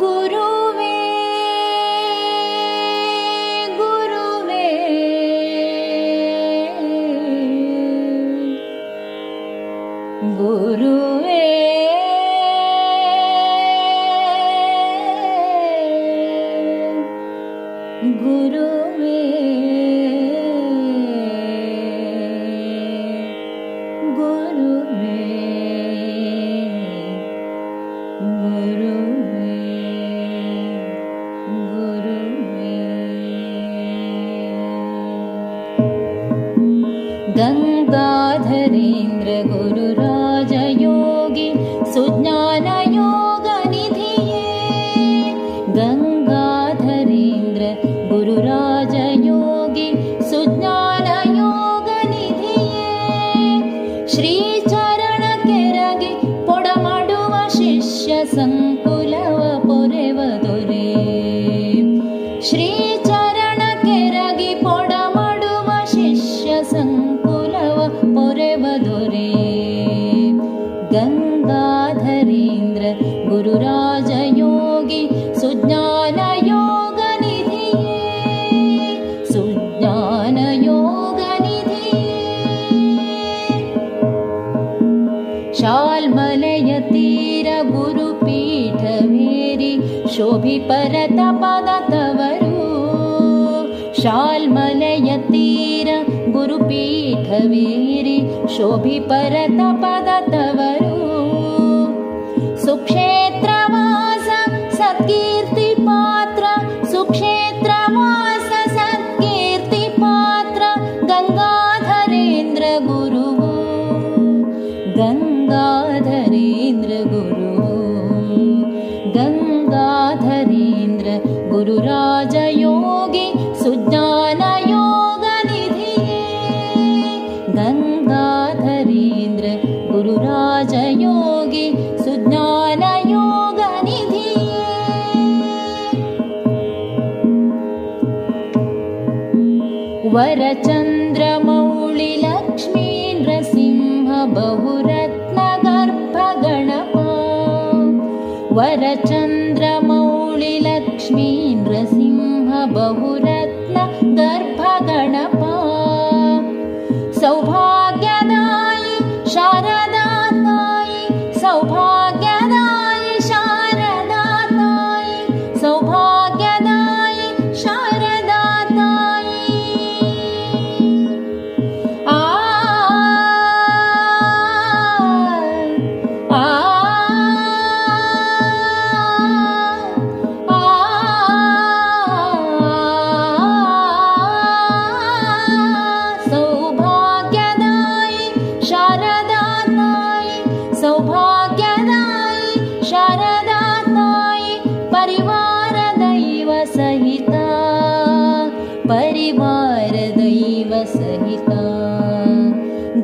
गुरुवे गुरु गुरु गङ्गाधरीन्द्रगुरुरा शाल् मलयतीर गुरुपीठ वीरि शोभि परत पद तवरु शाल मलयतीर गुरुपीठ तवरु सुे गदाधरेन्द्र गुरुराजयोगी सुज्ञानयोगनिधि। गङ्गाधरेन्द्र गुरुराजयोगी सुज्ञानयोगनिधि। वरचन्द्रमौळिलक्ष्मीन्द्रसिंह बहुरत्नगर्भगणपा वरचन्द्र लक्ष्मी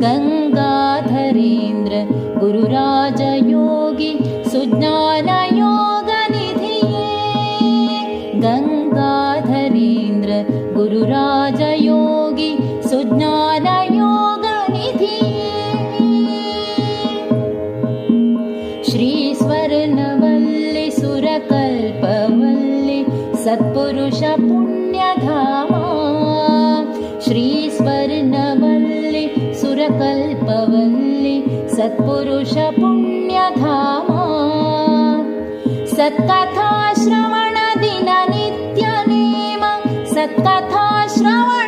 गङ्गाधरेन्द्र गुरुरा कथा सत्कथाश्रवण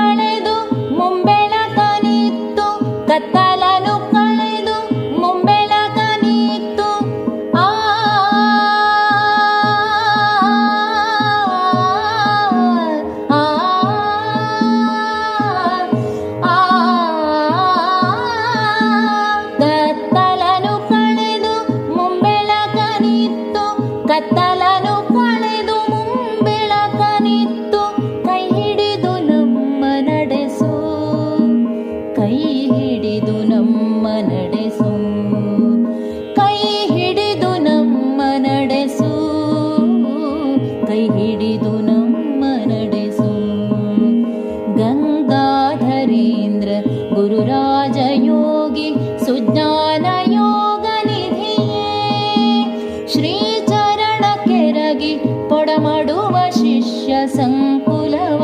ಕೈ ಹಿಡಿದು ನಮ್ಮ ನಡೆಸು. ಕೈ ಹಿಡಿದು ನಮ್ಮ ನಡೆಸು. ಕೈ ಹಿಡಿದು ನಮ್ಮ ನಡೆಸು. ಗಂಗಾಧರೀಂದ್ರ, ಗುರುರಾಜ ಯೋಗಿ, ಸುಜ್ಞಾನ ಯೋಗ ಶ್ರೀ ಚರಣ ಕೆರಗಿ, ಪೊಡಮಾಡುವ ಶಿಷ್ಯ ಸಂಕುಲವ.